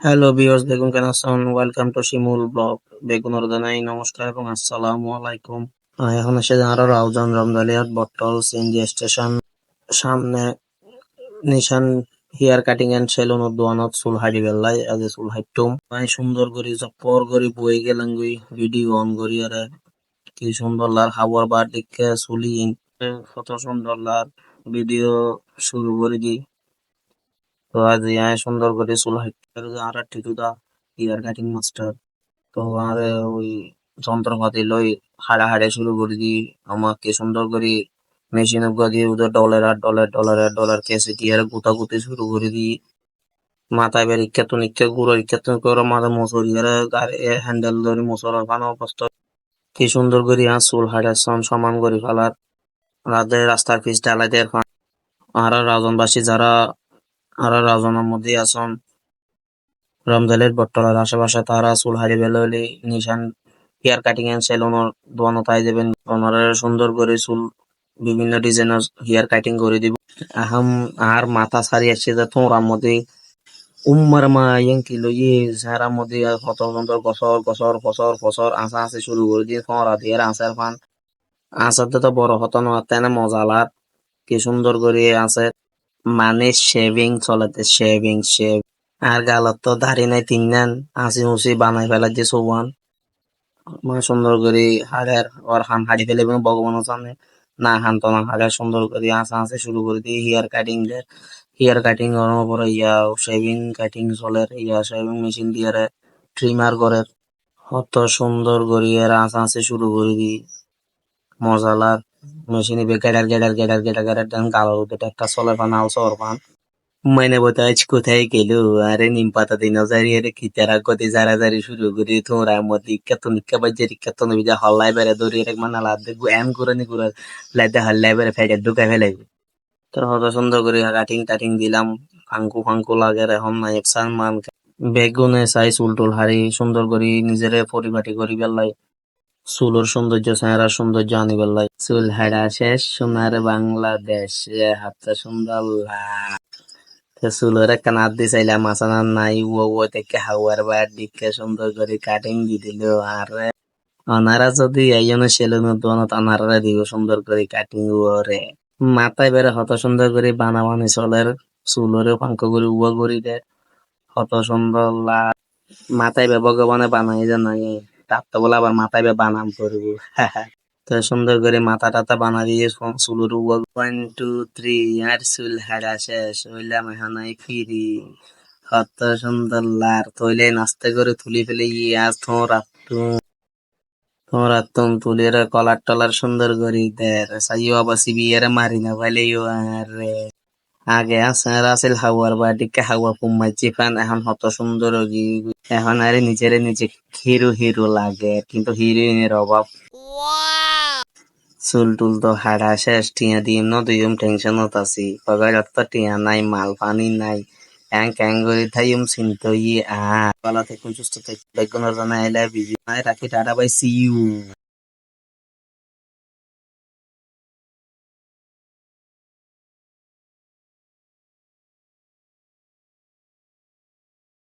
Hello viewers বেগুন কেন আছেন? ওয়েলকাম টু শিমুল ব্লগ বেগুনের জানাই নমস্কার এবং আসসালামু আলাইকুম। এখন এসে আরও রাউজান রমদালিয়ার বটল সিএনজি স্টেশন সামনে Nishan hair cutting and salon দোয়ানত চুল হাড়ি বেল্লাই আজ চুল হাইটুম ভাই, সুন্দর করি জপর করি বই গেলাম গই ভিডিও অন করি, আরে কি সুন্দর লার হাওয়ার বার দিকে চুলি কত সুন্দর লার ভিডিও শুরু করে দি তো আজ ইয়ায় সুন্দর করে চুল হাইটার আর হেয়ার কাটিং মাস্টার তো আর ওই যন্ত্রপাতি লই হাড়া হাড়ে শুরু করে দি, আমাকে সুন্দর করে মেশিন দিয়ে ওদের ডলার আর ডলার ডলার আর ডলার কেসে দিয়ে আর গুতা গুতি শুরু করে দি। মাথায় বের ইচ্ছাত নিচ্ছে গুঁড়ো ইচ্ছাত করে মাথা মোচর ইয়ারে গাড়ি হ্যান্ডেল ধরে মোচর ফানো অবস্থা কি সুন্দর করে আর চুল হাড়ে সমান করে ফেলার। রাতে রাস্তার পিচ ডালাই দেয় আর রাজনবাসী যারা আর রাজনের মধ্যে আছেন। রমজালের বট্টলার আশেপাশে তারা চুল হারি বেলে নিশান হেয়ার কাটিং এন্ড সেলুনের দোয়ানো তাই দেবেন। ওনারা সুন্দর করে চুল বিভিন্ন ডিজাইনের হেয়ার কাটিং করে দিব। আহাম, আর মাথা সারি আসছে যে তোমরা মধ্যে। উম্মার মা ইয়াঙ্কি লইয়ে সারা মধ্যে কত সুন্দর গছর গছর ফসর ফসর আশা আছে শুরু করে দিয়ে তোমরা দিয়ে আসার ফান আসাতে তো বড় হতো না তেনে মজালার। কি সুন্দর করে আছে মানে শেভিং চলেতে শেভিং শেভ আর গালত তো দাড়ি নাই তিন নান আসি উসি বানাই ফেলা যে সবান মানে সুন্দর করে হাড়ের ওর হাম হাড়ি ফেলে এবং ভগবানের সামনে না হান তো না হাড়ের সুন্দর করে আসা আসে শুরু করে দিয়ে হেয়ার কাটিং দের হেয়ার কাটিং এর পরে ইয়া শেভিং কাটিং চলে, ইয়া শেভিং মেশিন দিয়ে ট্রিমার করে কত সুন্দর করে এর আসা আসে শুরু করে দি মজালার মেশিনে বে গেডার গেডার গেডার গেডার গেডার দেন দুটো একটা চলে পান আল সর পান মাইনে বলতে আজ কোথায় গেল? আরে নিম পাতা দিন জারি, আরে খিতারা গতি জারা জারি শুরু করি তোমরা মতি কত নিকা বাজে কত নবি যা হল্লাই বেড়ে দৌড়ি রে মানে লাদ দেখব, এম করে নি করে লাইতে হল্লাই বেড়ে ফেটে, ঢুকে ফেলে। তোর হত সুন্দর করে, কাটিং টাটিং দিলাম, ফাঙ্কু ফাঙ্কু লাগে রে হম না একসান মান বেগুনে চাই চুল টুল হারি, সুন্দর করে, নিজেরে পরিপাটি করি বেলাই চুলোর সৌন্দর্য, চেহারা সৌন্দর্য আনি বেলাই চুল হাড়া শেষ, সোনার বাংলাদেশ হাতটা সুন্দর চুলের একটা নাদ দি চাইলাম মাসানা নাই? ও ও থেকে হাওয়ার বার দিকে সুন্দর করে কাটিং দি দিল, আর। অনারা যদি এইজন্য সেলুন দোকানত অনারা দিব সুন্দর করে কাটিং ওরে মাথায় বেড়ে হত সুন্দর করে বানাবানি চলের চুলরে ফাঙ্ক করে উয়া করি দে। হত সুন্দর লা মাথায় বে ভগবানে বানাই যে নাই। তার বলে আবার মাথায় বানাম করব। তো সুন্দর করে মাথা টাথা বানা দিয়ে চুলের ওয়ান টু থ্রি আর চুল হারা শেষ, হইলাম এখন ফিরি। হত সুন্দর লার তৈলে নাস্তে করে তুলি ফেলে ইয়ে আজ তোমরা তোমরা তুম তুলির কলার টলার সুন্দর করি দের সাইও আবার সিবিএর মারি না ভালে আরে। আগে আছে রাসেল হাওয়ার বাড়িকে হাওয়া পুমাইছি ফান এখন হত সুন্দর গি এখন আরে নিজের নিজে হিরো হিরো লাগে, কিন্তু হিরোইনের অভাব। চুল টুল তো হাড়া শেষ, টিয়া দিম ন দুইম টেনশন আছি। পগার তো টিয়া নাই, মাল পানি নাই ক্যাং ক্যাং করে থাইম চিন্তই আ। পালা থেকে সুস্থ থেকে বেগুনের রান্না এলে বিজি। রাখি টাটা বাই সি ইউ